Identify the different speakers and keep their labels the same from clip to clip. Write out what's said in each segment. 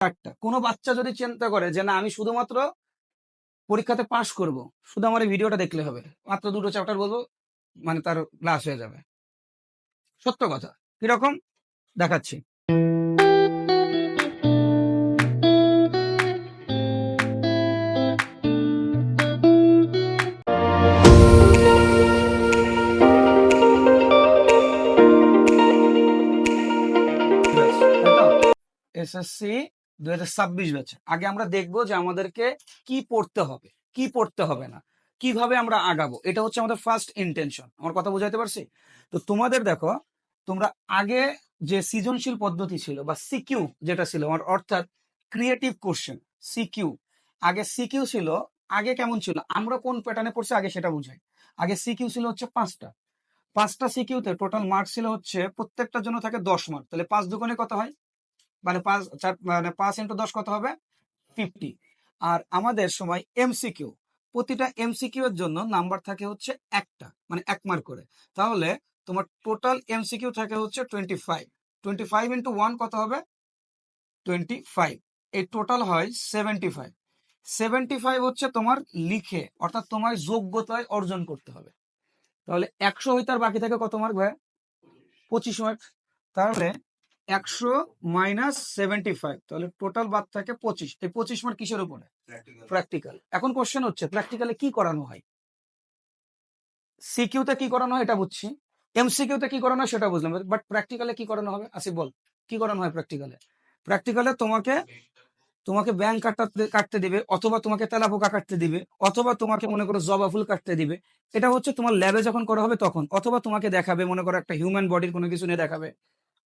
Speaker 1: চারটা কোনো বাচ্চা যদি চিন্তা করে যে না, আমি শুধুমাত্র পরীক্ষাতে পাশ করব, শুধু আমার এই ভিডিওটা দেখলে হবে। মাত্র দুটো চ্যাপ্টার বলব মানে তার ক্লাস হয়ে যাবে। সত্য কথা। কীরকম? দেখাচ্ছি। এসএসসি দুই হাজার ছাব্বিশ ব্যাচে। আগে আমরা দেখব যে আমাদেরকে কি পড়তে হবে, কি পড়তে হবে না, কীভাবে আমরা আগাবো, এটা হচ্ছে আমাদের ফার্স্ট ইন্টেনশন আমার কথা বোঝাতে পারছি? তো তোমাদের দেখো, তোমরা আগে যে সৃজনশীল পদ্ধতি ছিল বা সিকিউ যেটা ছিল, আমার অর্থাৎ ক্রিয়েটিভ কোশ্চেন সিকিউ আগে সিকিউ ছিল, আগে কেমন ছিল? আমরা কোন প্যাটার্নে পড়ছি আগে সেটা বুঝাই। আগে সিকিউ ছিল হচ্ছে পাঁচটা। পাঁচটা সিকিউতে টোটাল মার্ক ছিল হচ্ছে প্রত্যেকটার জন্য থাকে দশ মার্ক তাহলে পাঁচ দুগুণে কত হয়? মানে পাঁচ, চার মানে পাঁচ ইন্টু দশ কত হবে? ফিফটি আর আমাদের সময় এমসিকিউ প্রতিটা এমসিকিউ এর জন্য নাম্বার থাকে হচ্ছে একটা মানে এক মার্ক করে। তাহলে তোমার টোটাল এমসিকিউ থাকে হচ্ছে twenty five twenty five into one কত হবে? টোয়েন্টি ফাইভ এই টোটাল হয় সেভেন্টি ফাইভ সেভেন্টি ফাইভ হচ্ছে তোমার লিখে, অর্থাৎ তোমার যোগ্যতায় অর্জন করতে হবে। তাহলে একশো হইতে আর বাকি থাকে কত মার্ক ভাই পঁচিশ মার্ক তাহলে একশো মাইনাস সেভেন্টি ফাইভ তাহলে টোটাল বাদ থাকে পঁচিশ। এই পঁচিশ মার্ক কিসের উপরে? প্র্যাকটিক্যাল এখন কোশ্চেন হচ্ছে প্র্যাকটিক্যালে কি করানো হয়? সিকিউতে কি করানো হয় এটা বুঝছি। এমসিকিউতে কি করানো হয় সেটা বুঝলাম। বাট প্র্যাকটিক্যালে কি করানো হবে? আসি বল। কি করানো হয় প্র্যাকটিক্যালে প্র্যাকটিক্যালে তোমাকে তোমাকে ব্যাংক কাটতে কাটতে দিবে অথবা তোমাকে তেলা পোকা কাটতে দিবে অথবা তোমাকে মনে করো জবা ফুল কাটতে দিবে। এটা হচ্ছে তোমার ল্যাবে যখন করা হবে তখন অথবা তোমাকে দেখাবে মনে করো একটা হিউম্যান বডির কোনো কিছু নিয়ে দেখাবে।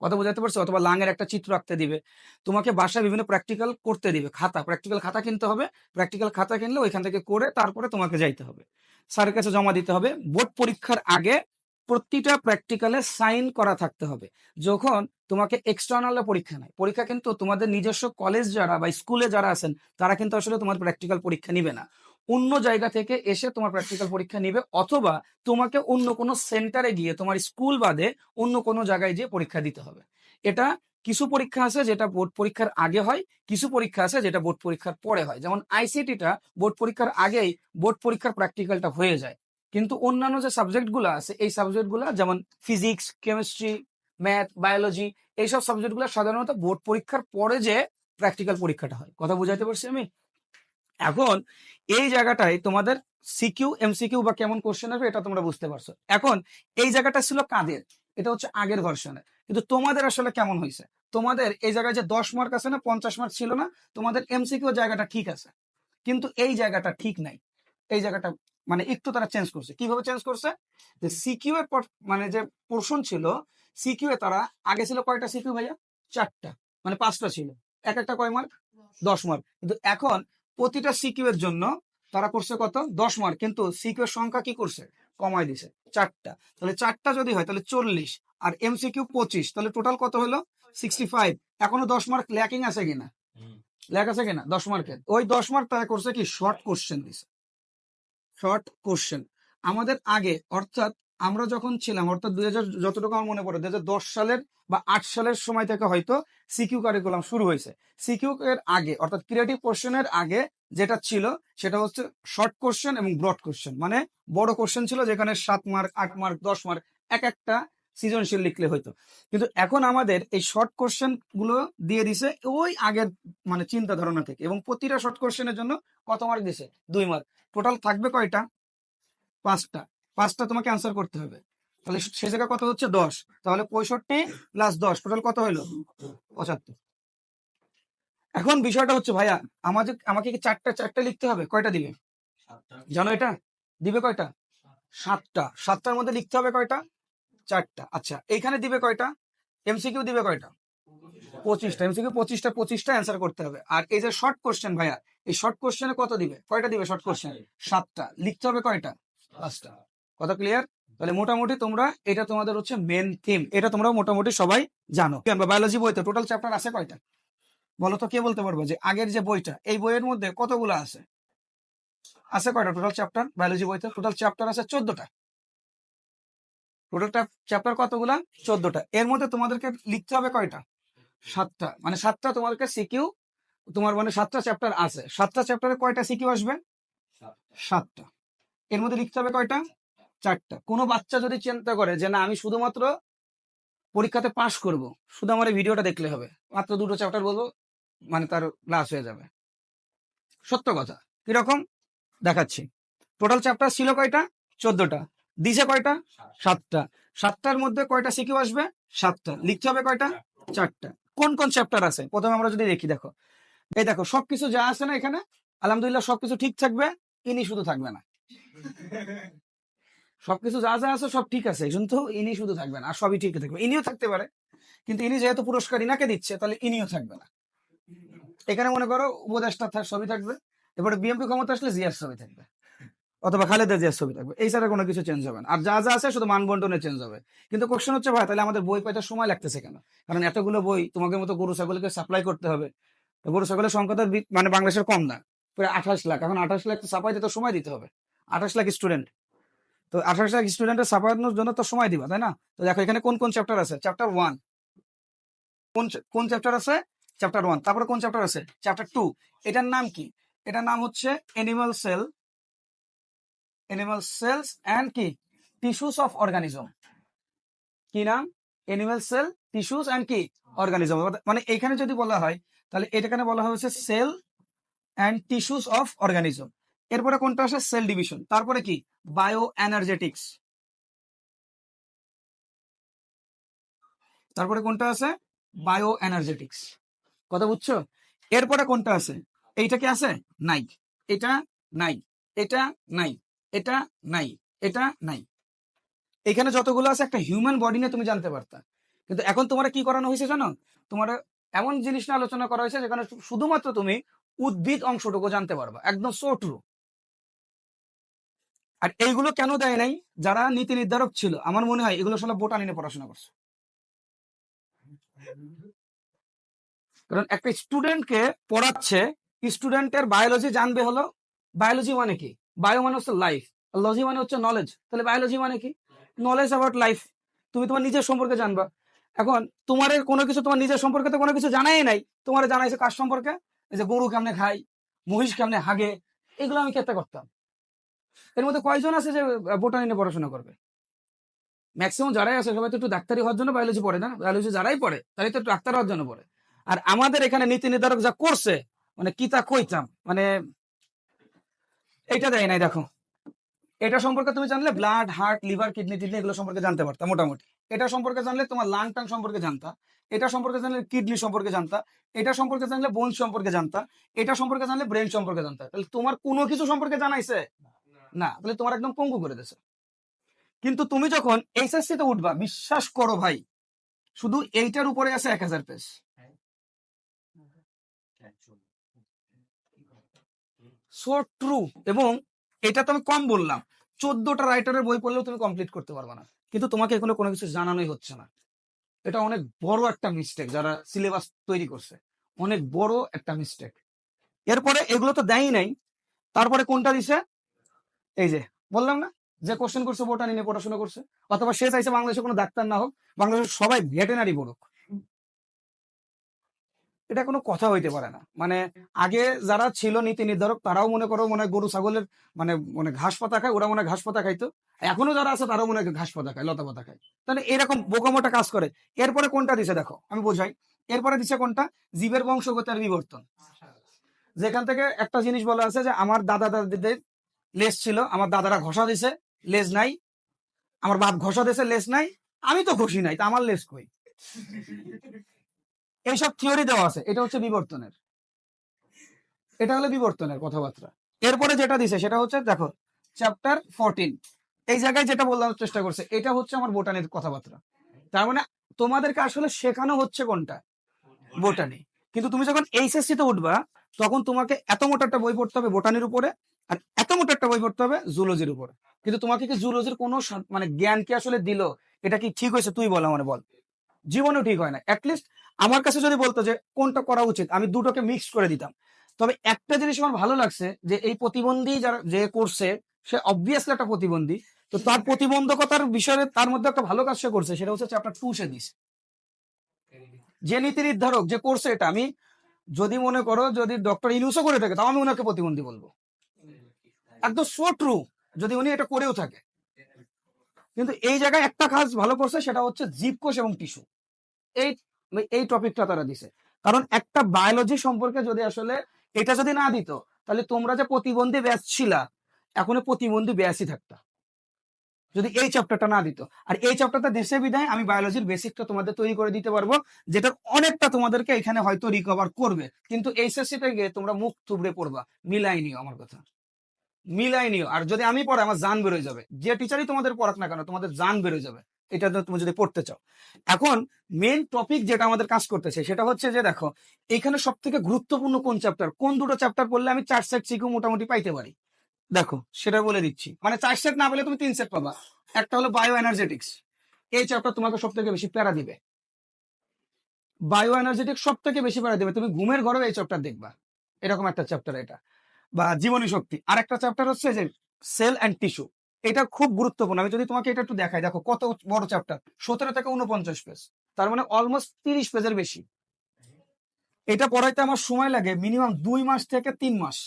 Speaker 1: কথা বোঝাতে পারছ? অথবা লাঙের একটা চিত্র আঁকতে দিবে। তোমাকে বাসায় বিভিন্ন প্র্যাকটিক্যাল করতে দিবে। খাতা প্র্যাকটিক্যাল খাতা কিনতে হবে। প্র্যাকটিক্যাল খাতা কিনলে ওইখান থেকে করে তারপরে তোমাকে যাইতে হবে। স্যারের কাছে জমা দিতে হবে। বোর্ড পরীক্ষার আগে প্রতিটা প্র্যাকটিক্যালে সাইন করা থাকতে হবে। যখন তোমাকে এক্সটার্নাল পরীক্ষা নেয়, পরীক্ষা কিন্তু তোমাদের নিজস্ব কলেজ যারা বা স্কুলে যারা আছেন, তারা কিন্তু আসলে তোমার প্র্যাকটিক্যাল পরীক্ষা নিবে না। অন্য জায়গা থেকে এসে তোমার প্র্যাকটিক্যাল পরীক্ষা নিবে অথবা তোমাকে অন্য কোনো সেন্টারে গিয়ে তোমার স্কুল বাদে অন্য কোনো জায়গায় গিয়ে পরীক্ষা দিতে হবে। এটা কিছু পরীক্ষা আছে যেটা বোর্ড পরীক্ষার আগে হয়, কিছু পরীক্ষা আছে যেটা বোর্ড পরীক্ষার পরে হয়। যেমন আইসিটিটা বোর্ড পরীক্ষার আগেই বোর্ড পরীক্ষার প্র্যাকটিক্যালটা হয়ে যায়। কিন্তু অন্যান্য যে সাবজেক্টগুলো আছে, এই সাবজেক্টগুলো যেমন ফিজিক্স কেমিস্ট্রি ম্যাথ বায়োলজি এইসব সাবজেক্টগুলো সাধারণত বোর্ড পরীক্ষার পরে যে প্র্যাকটিক্যাল পরীক্ষাটা হয়। কথা বুঝাইতে পারছি আমি? এখন এই জায়গাটায় তোমাদের সিকিউ এমসিকিউ বা কেমন কোশ্চেন আসবে এটা তোমরা বুঝতে পারছ। এখন এই জায়গাটা ছিল কাদের? এটা হচ্ছে আগের ভার্সনে কিন্তু তোমাদের আসলে কেমন হয়েছে? তোমাদের এই জায়গায় যে দশ মার্ক আছে না পঞ্চাশ মার্ক ছিল না তোমাদের এমসিকিউ জায়গাটা ঠিক আছে। কিন্তু এই জায়গাটা ঠিক নাই। এই জায়গাটা মানে একটু তারা চেঞ্জ করছে। কীভাবে চেঞ্জ করছে? যে সিকিউ এর মানে যে পোর্শন ছিল সিকিউ এ তারা আগে ছিল কয়টা সিকিউ ভাইয়া? চারটা। মানে পাঁচটা ছিল। এক একটা কয় মার্ক দশ। মার্ক কিন্তু এখন প্রতিটা সিকিউ এর জন্য তারা করছে কত? দশ মার্ক কিন্তু সিকিউ এর সংখ্যা কি করছে? কমায় দিছে। চারটা। তাহলে চারটা যদি হয় তাহলে চল্লিশ। আর এমসিকিউ পঁচিশ। তাহলে টোটাল কত হলো? সিক্সটি ফাইভ এখনও দশ মার্ক ল্যাকিং আছে কিনা? ল্যাক আছে কিনা? দশ মার্কের ওই দশ মার্ক তারা করছে কি? শর্ট কোশ্চেন দিছে। শর্ট কোশ্চেন আমাদের আগে অর্থাৎ আমরা যখন ছিলাম, অর্থাৎ দুই হাজার যতটুকু আমার মনে পড়ে, দুই দশ সালের বা আট সালের সময় থেকে হয়তো সিকিউ কারিকুলাম শুরু হয়েছে। সিকিউ এর আগে, অর্থাৎ ক্রিয়েটিভ কোশ্চেনের আগে যেটা ছিল, সেটা হচ্ছে শর্ট কোশ্চেন এবং ব্রড কোশ্চেন মানে বড় কোশ্চেন ছিল যেখানে সাত মার্ক আট মার্ক দশ মার্ক এক একটা সৃজনশীল লিখলে হয়তো। কিন্তু এখন আমাদের এই শর্ট কোশ্চেনগুলো দিয়ে দিছে ওই আগের মানে চিন্তা ধারণা থেকে এবং প্রতিটা শর্ট কোশ্চেনের জন্য কত মার্ক দিছে? দুই মার্ক টোটাল থাকবে কয়টা? পাঁচটা। পাঁচটা তোমাকে অ্যান্সার করতে হবে। তাহলে সে জায়গা কত হচ্ছে? দশ। তাহলে পঁয়ষট্টি প্লাস দশ টোটাল কত হলো পঁচাত্তর। এখন বিষয়টা হচ্ছে ভাইয়া আমাদের আমাকে কি চারটা চারটা লিখতে হবে? কয়টা দিবে জানো এটা? দিবে কয়টা? সাতটা। সাতটার মধ্যে লিখতে হবে কয়টা? চারটা। আচ্ছা এইখানে দিবে কয়টা? এমসিকিউ দিবে কয়টা? পঁচিশটা। এমসিকিউ পঁচিশটা পঁচিশটা অ্যান্সার করতে হবে। আর এই যে শর্ট কোশ্চেন ভাইয়া এই শর্ট কোশ্চেনে কত দিবে? কয়টা দিবে শর্ট কোশ্চেন সাতটা। লিখতে হবে কয়টা? পাঁচটা। কথা ক্লিয়ার তাহলে মোটামুটি তোমরা এটা তোমাদের হচ্ছে মেন থিম এটা তোমরা মোটামুটি সবাই জানো। বায়োলজি বইতে টোটাল চ্যাপ্টার আছে কয়টা? বলো তো কে বলতে পারব যে আগের যে বইটা এই বইয়ের মধ্যে কতগুলো আছে? আছে কয়টা টোটাল চ্যাপ্টার বায়োলজি বইতে টোটাল চ্যাপ্টার আছে চোদ্দটা। টোটাল চ্যাপ্টার কতগুলা? চোদ্দটা। এর মধ্যে তোমাদেরকে লিখতে হবে কয়টা? সাতটা। মানে সাতটা তোমাদেরকে সিকিউ তোমার মানে সাতটা চ্যাপ্টার আছে। সাতটা চ্যাপ্টারে কয়টা সিকিউ আসবে? সাতটা। এর মধ্যে লিখতে হবে কয়টা? চারটা। কোনো বাচ্চা যদি চিন্তা করে যে, না, আমি শুধুমাত্র পরীক্ষাতে পাশ করব, শুধু আমার এই ভিডিওটা দেখলে হবে, মাত্র দুটো চ্যাপ্টার বলব মানে তার ক্লাস হয়ে যাবে। সত্য কথা। কীরকম? দেখাচ্ছি। টোটাল চ্যাপ্টার ছিল কয়টা? চোদ্দটা। দিছে কয়টা? সাতটা। সাতটার মধ্যে কয়টা সিকিউ আসবে? সাতটা। লিখতে হবে কয়টা? চারটা। কোন কোন চ্যাপ্টার আছে? প্রথমে আমরা যদি দেখি, দেখো। এই দেখো, সবকিছু যা আছে না এখানে, আলহামদুলিল্লাহ সবকিছু ঠিক থাকবে, ইনি শুধু থাকবে না। সবকিছু যা যা আছে সব ঠিক আছে কিন্তু ইনি শুধু থাকবে না আর সবই ঠিক থাকবে। ইনিও থাকতে পারে, কিন্তু ইনি যেহেতু পুরস্কার ইনাকে দিচ্ছে, তাহলে ইনিও থাকবে না। এখানে মনে করো উপদেষ্টা থাক ছবি থাকবে এবারে বিএমপি ক্ষমতা আসলে জিয়ার ছবি থাকবে, অথবা খালেদা জিয়ার ছবি থাকবে, এই ছাড়া কোনো কিছু চেঞ্জ হবে না। আর যা যা আছে শুধু মানবন্টনে চেঞ্জ হবে। কিন্তু কোশ্চেন হচ্ছে, ভাই, তাহলে আমাদের বই পাইতে সময় লাগতেছে কেন? কারণ এতগুলো বই তোমাকে মতো গরু, ছাগলকে সাপ্লাই করতে হবে। গরু, ছাগলের সংখ্যা তো মানে বাংলাদেশের কম না, প্রায় আঠাশ লাখ। এখন আঠাশ লাখ সাপাইতে তো সময় দিতে হবে। আঠাশ লাখ স্টুডেন্ট তো আঠাশ লাখ স্টুডেন্টের সাপানোর জন্য তো সময় দিবা, তাই না? তো দেখো এখানে কোন কোন চ্যাপ্টার আছে? চ্যাপ্টার ওয়ান কোন কোন চ্যাপ্টার আছে? চ্যাপ্টার ওয়ান তারপরে কোন চ্যাপ্টার আছে? চ্যাপ্টার টু এটার নাম কি? এটার নাম হচ্ছে animal cell animal cells and কি? টিস্যুস অফ অর্গানিজম কি নাম? এনিমাল সেল টিস্যুস অ্যান্ড কি? অর্গানিজম মানে এখানে যদি বলা হয়, তাহলে এটাখানে বলা হয়েছে cell and tissues of organism এরপরে কোনটা আসে? Cell division. তারপরে কি? বায়ো এনার্জেটিক্স তারপরে কোনটা আছে বায়ো এনার্জেটিক্স কথা বুঝছ? এরপরে কোনটা আছে এইটা কি আছে নাই। এটা নাই। এটা নাই। এটা নাই। এটা নাই। এখানে যতগুলো আছে, একটা হিউম্যান বডি নিয়ে তুমি জানতে পারতা। কিন্তু এখন তোমার কি করানো হয়েছে জানো? তোমার এমন জিনিস নিয়ে আলোচনা করা হয়েছে যেখানে শুধুমাত্র তুমি উদ্ভিদ অংশটুকু জানতে পারবা। একদম সো ট্রু আর এইগুলো কেন দেয় নাই? যারা নীতি নির্ধারক ছিল, আমার মনে হয় এগুলো সব বোটানি নিয়ে পড়াশোনা করছে। কারণ একটা স্টুডেন্টকে পড়াচ্ছে, স্টুডেন্টের বায়োলজি জানবে হলো, বায়োলজি মানে কি? বায়ো মানে হচ্ছে লাইফ লজি মানে হচ্ছে নলেজ। তাহলে বায়োলজি মানে কি? Knowledge about life. তুমি তোমার নিজের সম্পর্কে জানবা। এখন তোমার কোনো কিছু তোমার নিজের সম্পর্কে তো কোনো কিছু জানাই নাই। তোমার জানাইছে কার সম্পর্কে? যে গরু কেমনে খাই মহিষ কেমনে হাগে, এগুলো আমি ক্ষেত্রে করতাম? এর মধ্যে কয়জন আছে যে বোটানি নিয়ে পড়াশোনা করবে? ম্যাক্সিমাম যারাই আছে, সবাই তো একটু ডাক্তারি হওয়ার জন্য বায়োলজি পড়ে, না? বায়োলজি যারাই পড়ে, তারাই তো ডাক্তার হওয়ার জন্য পড়ে। আর আমাদের এখানে নীতি নির্ধারক যা করছে মানে কি তা কইতাম মানে এইটা দেয় নাই, দেখো। এটা সম্পর্কে তুমি জানলে ব্লাড হার্ট লিভার কিডনি টিডনি এগুলো সম্পর্কে জানতে পারতাম মোটামুটি। এটা সম্পর্কে জানলে তোমার লাং টাং সম্পর্কে জানতা। এটা সম্পর্কে জানলে কিডনি সম্পর্কে জানতা। এটা সম্পর্কে জানলে বোন সম্পর্কে জানতা। এটা সম্পর্কে জানলে ব্রেন সম্পর্কে জানতা। তাহলে তোমার কোনো কিছু সম্পর্কে জানাইছে? না, তাহলে তোমার একদম পঙ্গু করে দিছে কিন্তু তুমি যখন এইচএসসি তে উঠবা, বিশ্বাস করো ভাই, শুধু এইটার উপরে আছে এক হাজার পেজ। সো ট্রু এবং এটা তো আমি কম বললাম, চোদ্দটা রাইটারের বই পড়লেও তুমি কমপ্লিট করতে পারবে না। কিন্তু তোমাকে এগুলো কোনো কিছু জানানোই হচ্ছে না। এটা অনেক বড় একটা মিস্টেক যারা সিলেবাস তৈরি করছে। অনেক বড় একটা মিস্টেক এরপরে এগুলো তো দেয়ই নাই। তারপরে কোনটা দিছে? এই যে, বললাম না? যে কোশ্চেন করছে বোটানি নিয়ে পড়াশোনা করছে। অথবা সে চাইছে বাংলাদেশে কোনো ডাক্তার না হোক, বাংলাদেশের সবাই ভেটেনারি পড়ুক এটা কোনো কথা হইতে পারে না। মানে আগে যারা ছিল নীতি নির্ধারক, তারাও মনে করো মনে গরু, ছাগলের মানে মানে ঘাস পাতা খায়, ওরা মনে ঘাস পাতা খাইতো। এখনও যারা আছে, তারাও মনে ঘাস পাতা খায়, লতা পাতা খায়। তাহলে এরকম বোকামোটা কাজ করে। এরপরে কোনটা দিছে দেখো, আমি বোঝাই। এরপরে দিছে কোনটা? জীবের বংশগতের বিবর্তন। যেখান থেকে একটা জিনিস বলা আছে যে, আমার দাদা দাদিদের লেজ ছিল আমার দাদারা ঘষা দিছে লেজ নাই। আমার বাপ ঘষা দিছে লেজ নাই। আমি তো খুশি নাই তা আমার লেজ কই? এইসব থিওরি দেওয়া আছে এটা হচ্ছে বিবর্তনের। এটা হলো বিবর্তনের কথাবার্তা। এরপরে যেটা দিছে সেটা হচ্ছে দেখো চ্যাপ্টার ফোরটিন এই জায়গায় যেটা বলার চেষ্টা করছে এটা হচ্ছে আমার বোটানির কথাবার্তা। তার মানে তোমাদেরকে আসলে শেখানো হচ্ছে কোনটা? বোটানি। কিন্তু তুমি যখন এইচএসসি তে উঠবা তখন তোমাকে এত মোটা একটা বই পড়তে হবে বোটানির উপরে আর এত মোটা একটা বই পড়তে হবে জুলজির উপরে। কিন্তু তোমাকে কি জুলজির কোনো মানে জ্ঞান কি আসলে দিল? এটা কি ঠিক হয়েছে? তুই বল আমার বল। জীবনেও ঠিক হয় না। অ্যাটলিস্ট আমার কাছে যদি বলতো যে কোনটা করা উচিত, আমি দুটোকে মিক্স করে দিতাম। তবে একটা জিনিস আমার ভালো লাগছে যে এই প্রতিবন্ধী যারা, যে করছে সে অবভিয়াসলি একটা প্রতিবন্ধী, তো তার প্রতিবন্ধকতার বিষয়ে তার মধ্যে একটা ভালো কাজ সে করছে, সেটা হচ্ছে চ্যাপ্টার টু সে দিস যে নীতি নির্ধারক যে করছে এটা, আমি যদি মনে করো যদি ডক্টর ইউনুসও করে থাকে, তাও আমি ওনাকে প্রতিবন্ধী বলব। একদম সো ট্রু যদি উনি এটা করেও থাকে। কিন্তু এই জায়গায় একটা কাজ ভালো করছে, সেটা হচ্ছে জীবকোষ এবং টিস্যু। এই এই টপিকটা তারা দিছে। কারণ একটা বায়োলজি সম্পর্কে যদি আসলে এটা যদি না দিত, তাহলে তোমরা যে প্রতিবন্ধী ব্যাচ ছিলা, এখন প্রতিবন্ধী ব্যাচই থাকতা। যদি এই চ্যাপ্টারটা না দিত। আর এই চ্যাপ্টারটা দেশে বিদায় আমি বায়োলজির বেসিকটা তোমাদের তৈরি করে দিতে পারব যেটা অনেকটা তোমাদেরকে এখানে হয়তো রিকভার করবে। কিন্তু এইচএসসি তে গিয়ে তোমরা মুখ থুবড়ে পড়বা। মিলাই নিও আমার কথা। মিলাই নিও। আর যদি আমি পড়ে আমার জান বেরোয় যাবে। যে টিচারই তোমাদের পড়াক না কেন, তোমাদের জান বেরোয় যাবে। এটা তুমি যদি পড়তে চাও। এখন মেন টপিক যেটা আমাদের কাজ করতেছে, সেটা হচ্ছে যে দেখো, এখানে সব থেকে গুরুত্বপূর্ণ কোন চ্যাপ্টার কোন দুটো চ্যাপ্টার পড়লে আমি চার সেট সিকিউ মোটামুটি পাইতে পারি? দেখো, সেটা বলে দিচ্ছি। মানে চার সেট না পেলে তুমি তিন সেট পাবা। একটা হলো বায়ো এনার্জেটিক্স এই চ্যাপ্টার তোমাকে সব থেকে বেশি প্যারা দিবে। বায়ো এনার্জেটিক সব থেকে বেশি প্যারা দিবে। তুমি ঘুমের ঘরেও এই চ্যাপ্টার দেখবা। এরকম একটা চ্যাপ্টার এটা। বা জীবনী শক্তি। আর একটা চ্যাপ্টার হচ্ছে যে সেল অ্যান্ড টিস্যু এটা খুব গুরুত্বপূর্ণ। আমি যদি তোমাকে এটা একটু দেখাই, দেখো কত বড় চ্যাপ্টার সতেরো থেকে উনপঞ্চাশ পেজ তার মানে অলমোস্ট তিরিশ পেজের বেশি। এটা পড়াইতে আমার সময় লাগে মিনিমাম দুই মাস থেকে তিন মাস।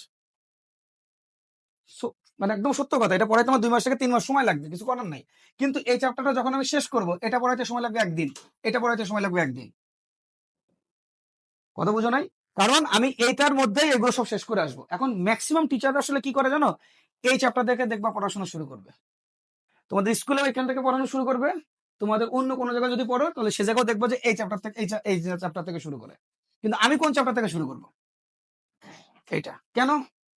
Speaker 1: মানে একদম সত্য কথা, এটা পড়াইতে আমার দুই মাস থেকে তিন মাস সময় লাগবে, কিছু করার নাই। কিন্তু এই চ্যাপ্টারটা যখন আমি শেষ করব, এটা পড়াইতে সময় লাগবে একদিন। এটা পড়াইতে সময় লাগবে একদিন। কথা বুঝো নাই? কারণ আমি এইটার মধ্যেই এগুলো সব শেষ করে আসব। এখন ম্যাক্সিমাম টিচার আসলে কি করে জানো? এই চ্যাপ্টার থেকে দেখবা পড়াশোনা শুরু করবে। তোমাদের স্কুলে এখান থেকে পড়ানো শুরু করবে। তোমাদের অন্য কোনো জায়গায় যদি পড়ো, তাহলে সে জায়গাও দেখব যে এই চ্যাপ্টার থেকে, এই চ্যাপ্টার থেকে শুরু করে। কিন্তু আমি কোন চ্যাপ্টার থেকে শুরু করব? এইটা। কেন?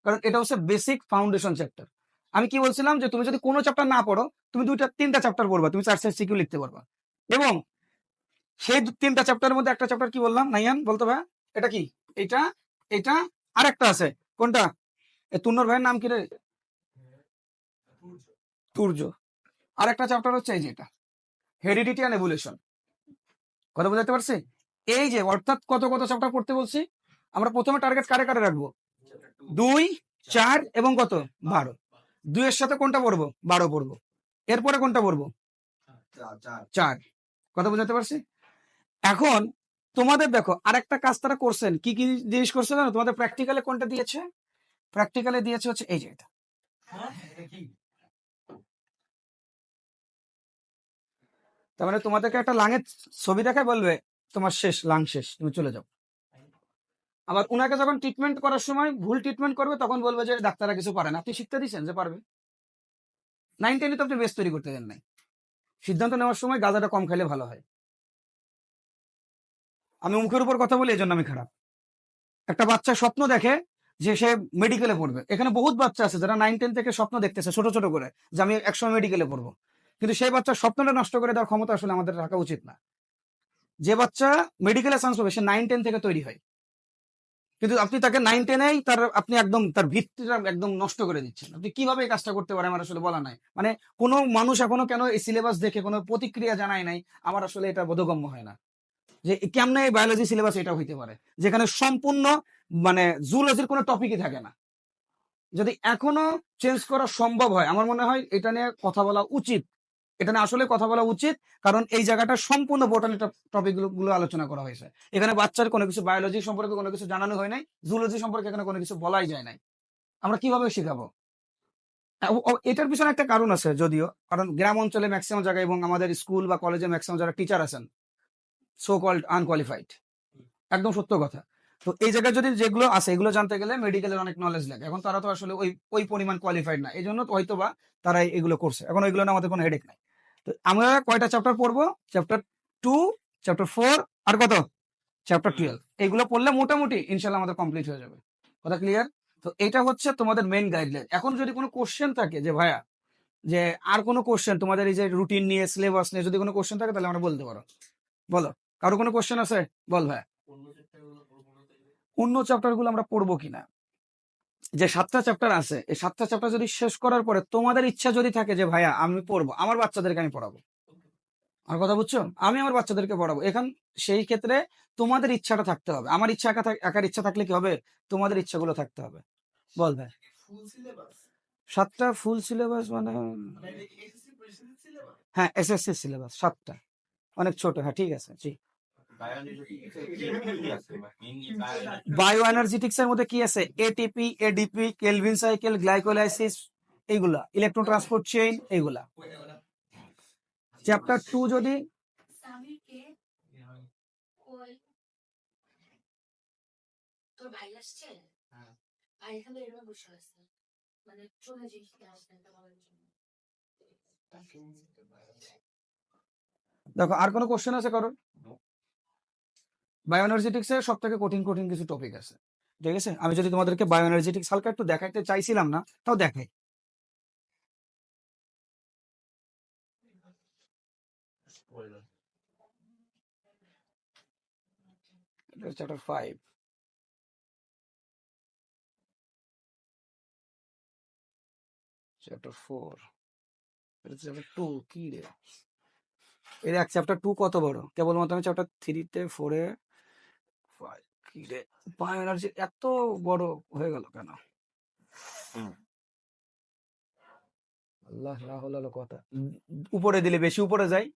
Speaker 1: কারণ এটা হচ্ছে বেসিক ফাউন্ডেশন চ্যাপ্টার আমি কি বলছিলাম যে তুমি যদি কোনো চ্যাপ্টার না পড়ো, তুমি দুইটা, তিনটা চ্যাপ্টার পড়বা। তুমি চার সিকিউ লিখতে পারবা। এবং সেই তিনটা চ্যাপ্টারের মধ্যে একটা চ্যাপ্টার কি বললাম, নাইয়ান? বলতো ভাই এটা কি? এটা এটা আর একটা আছে। কোনটা? তুন্নর ভাইয়ের নাম কি রে? তুর্য। আর একটা চ্যাপ্টার হচ্ছে এই যে এটা। হেরিডিটি অ্যান্ড এভুলেশন কথা বুঝাতে পারছি? এই যে অর্থাৎ কত কত চ্যাপ্টার পড়তে বলছি? আমরা প্রথমে টার্গেট কারে কারে রাখব? দুই চার এবং কত? বারো। দুইয়ের সাথে কোনটা পড়ব? বারো পড়ব। এরপরে কোনটা পড়ব? চার। কথা বুঝাতে পারছি? এখন তোমাদের দেখো, আরেকটা কাজ তারা করছেন। কি কি জিনিস করছে জানো? তোমাদের প্র্যাকটিক্যালে কোনটা দিয়েছে? প্র্যাকটিক্যালে দিয়েছে হচ্ছে এই যে এটা। তার মানে তোমাদেরকে একটা লাঙের ছবি দেখায় বলবে, তোমার শেষ, লাং শেষ, তুমি চলে যাও। আবার উনাকে যখন ট্রিটমেন্ট করার সময় ভুল ট্রিটমেন্ট করবে, তখন বলবে যে, ডাক্তাররা কিছু পারে না। আপনি শিখতে দিচ্ছেন যে পারবে। নাইন টেনে তো আপনি বেশ তৈরি করতে দেন নাই। সিদ্ধান্ত নেওয়ার সময় গাঁজাটা কম খাইলে ভালো হয়। আমি মুখের উপর কথা বলি এই জন্য আমি খারাপ। একটা বাচ্চা স্বপ্ন দেখে যে সে মেডিকেলে পড়বে। এখানে বহুত বাচ্চা আছে যারা নাইন টেন থেকে স্বপ্ন দেখতেছে, ছোট ছোট করে, যে আমি একসময় মেডিকেলে পড়ব। কিন্তু সেই বাচ্চার স্বপ্নটা নষ্ট করে দেওয়ার ক্ষমতা আসলে আমাদের রাখা উচিত না। যে বাচ্চা মেডিকেলে চান্স পাবে, সে নাইন টেন থেকে তৈরি হয়। কিন্তু আপনি তাকে নাইন টেনেই তার, আপনি একদম তার ভিত্তিটা একদম নষ্ট করে দিচ্ছেন। আপনি কীভাবে এই কাজটা করতে পারেন আমার আসলে বলা নাই। মানে কোনো মানুষ এখনও কেন এই সিলেবাস দেখে কোনো প্রতিক্রিয়া জানায় নাই, আমার আসলে এটা বোধগম্য হয় না। যে কেমনে বায়োলজি সিলেবাস এটা হইতে পারে? যেখানে সম্পূর্ণ মানে জুলজির কোনো টপিকই থাকে না। যদি এখনও চেঞ্জ করা সম্ভব হয়, আমার মনে হয় এটা নিয়ে কথা বলা উচিত। এটা নিয়ে আসলে কথা বলা উচিত, কারণ এই জায়গাটা সম্পূর্ণ বোটানি টপিকগুলো আলোচনা করা হয়েছে। এখানে বাচ্চার কোনো কিছু বায়োলজি সম্পর্কে কোনো কিছু জানানো হয় নাই জুলজি সম্পর্কে এখানে কোনো কিছু বলাই যায় নাই। আমরা কীভাবে শেখাবো? এটার পিছনে একটা কারণ আছে যদিও, কারণ গ্রাম অঞ্চলে ম্যাক্সিমাম জায়গায় এবং আমাদের স্কুল বা কলেজে ম্যাক্সিমাম যারা টিচার আছেন সো কল্ড আনকোয়ালিফাইড একদম সত্য কথা। তো এই জায়গায় যদি যেগুলো আছে, এগুলো জানতে গেলে মেডিকেলের অনেক নলেজ লাগে। এখন তারা তো আসলে ওই ওই পরিমাণ কোয়ালিফাইড না। এই জন্য হয়তো বা তারা এগুলো করছে। এখন ওইগুলো না আমাদের কোনো হেডেক নাই। তো আমরা কয়টা চ্যাপ্টার পড়ব? চ্যাপ্টার টু চ্যাপ্টার ফোর আর কত? চ্যাপ্টার টুয়েলভ এগুলো পড়লে মোটামুটি ইনশাল্লাহ আমাদের কমপ্লিট হয়ে যাবে। কথা ক্লিয়ার তো এটা হচ্ছে তোমাদের মেন গাইডলাইন এখন যদি কোনো কোশ্চেন থাকে যে, ভাইয়া, যে আর কোনো কোশ্চেন তোমাদের এই যে রুটিন নিয়ে সিলেবাস নিয়ে যদি কোনো কোশ্চেন থাকে তাহলে আমরা বলতে পারো। বলো কারও কোনো কোশ্চেন আছে? বল ভাই। অন্য চ্যাপ্টারগুলো আমরা পড়ব কিনা? যে সাতটা চ্যাপ্টার আছে এই সাতটা চ্যাপ্টার যদি শেষ করার পরে তোমাদের ইচ্ছা যদি থাকে যে ভাইয়া আমি পড়ব আমার বাচ্চাদেরকে আমি পড়াবো। আর কথা বুঝছ? আমি আমার বাচ্চাদেরকে পড়াবো। এখন সেই ক্ষেত্রে তোমাদের ইচ্ছাটা থাকতে হবে। আমার ইচ্ছা একা একার ইচ্ছা থাকলে কি হবে? তোমাদের ইচ্ছাগুলো থাকতে হবে। বল ভাই। সাতটা ফুল সিলেবাস মানে
Speaker 2: মানে
Speaker 1: হ্যাঁ এসএসসি সিলেবাস সাতটা। অনেক ছোট হ্যাঁ ঠিক আছে, জি। বায়ো এনার্জেটিক্স এর মধ্যে কি আছে? ATP ADP Calvin cycle glycolysis এইগুলা। ইলেকট্রন ট্রান্সপোর্ট চেইন এইগুলা। চ্যাপ্টার টু যদি
Speaker 2: চলে যেতে আসবেন তা বলার জন্য
Speaker 1: দেখো আর কোনো কোশ্চেন আছে কারণ বায়ো এনার্জেটিক্স এর সব থেকে কঠিন কঠিন কিছু টপিক আছে। ঠিক আছে? আমি যদি তোমাদেরকে বায়ো এনার্জেটিক্স হালকা একটু দেখাইতে চাইছিলাম না তাও দেখাই। Chapter five chapter four chapter two কি রে? এর এক চ্যাপ্টার টু কত বড়? কেবলমাত্র আমি চ্যাপ্টার থ্রিতে ফোরে কি এনার্জি এত বড় হয়ে গেল কেন? আল্লাহ রাহুল আলো কথা। উপরে দিলে বেশি উপরে যাই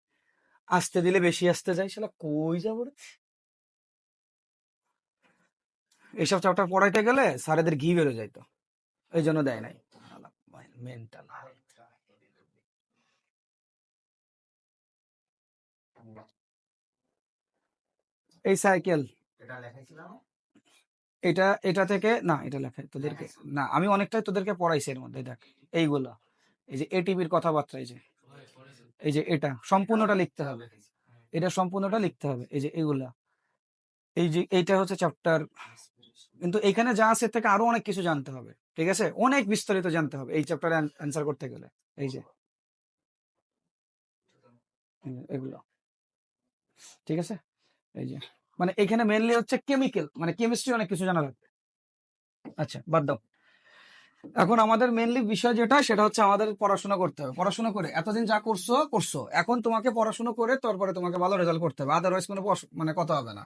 Speaker 1: আসতে দিলে বেশি আসতে যাই সেটা কই যাব রে? এইসব চ্যাপ্টার পড়াইতে গেলে স্যারেদের ঘি বেরো যাইতো। এই জন্য দেয় নাই। মেন্টাল এই সাইকেল।
Speaker 3: এটা লেখাইছিলাম?
Speaker 1: এটা এটা থেকে না এটা লেখাই তোদেরকে না আমি অনেকটাই তোদেরকে পড়াইছি এর মধ্যে দেখ এইগুলা। এই যে এটিভির কথাবার্তা এই যে এই যে এটা সম্পূর্ণটা লিখতে হবে। এটা সম্পূর্ণটা লিখতে হবে এই যে এগুলা এই যে এইটা হচ্ছে চ্যাপ্টার কিন্তু এখানে যা আছে থেকে আরও অনেক কিছু জানতে হবে ঠিক আছে? অনেক বিস্তারিত জানতে হবে এই চ্যাপ্টারে অ্যান্সার করতে গেলে এই যে। এগুলো। ঠিক আছে? এই যে মানে এখানে মেনলি হচ্ছে কেমিক্যাল মানে কেমিস্ট্রি অনেক কিছু জানা লাগবে। আচ্ছা বাদ দাও। এখন আমাদের মেনলি বিষয় যেটা, সেটা হচ্ছে আমাদের পড়াশোনা করতে হবে। পড়াশোনা করে, এতদিন যা করছ করছ। এখন তোমাকে পড়াশোনা করে, তারপরে তোমাকে ভালো রেজাল্ট করতে হবে। আদারওয়াইজ কোনো মানে কথা হবে না।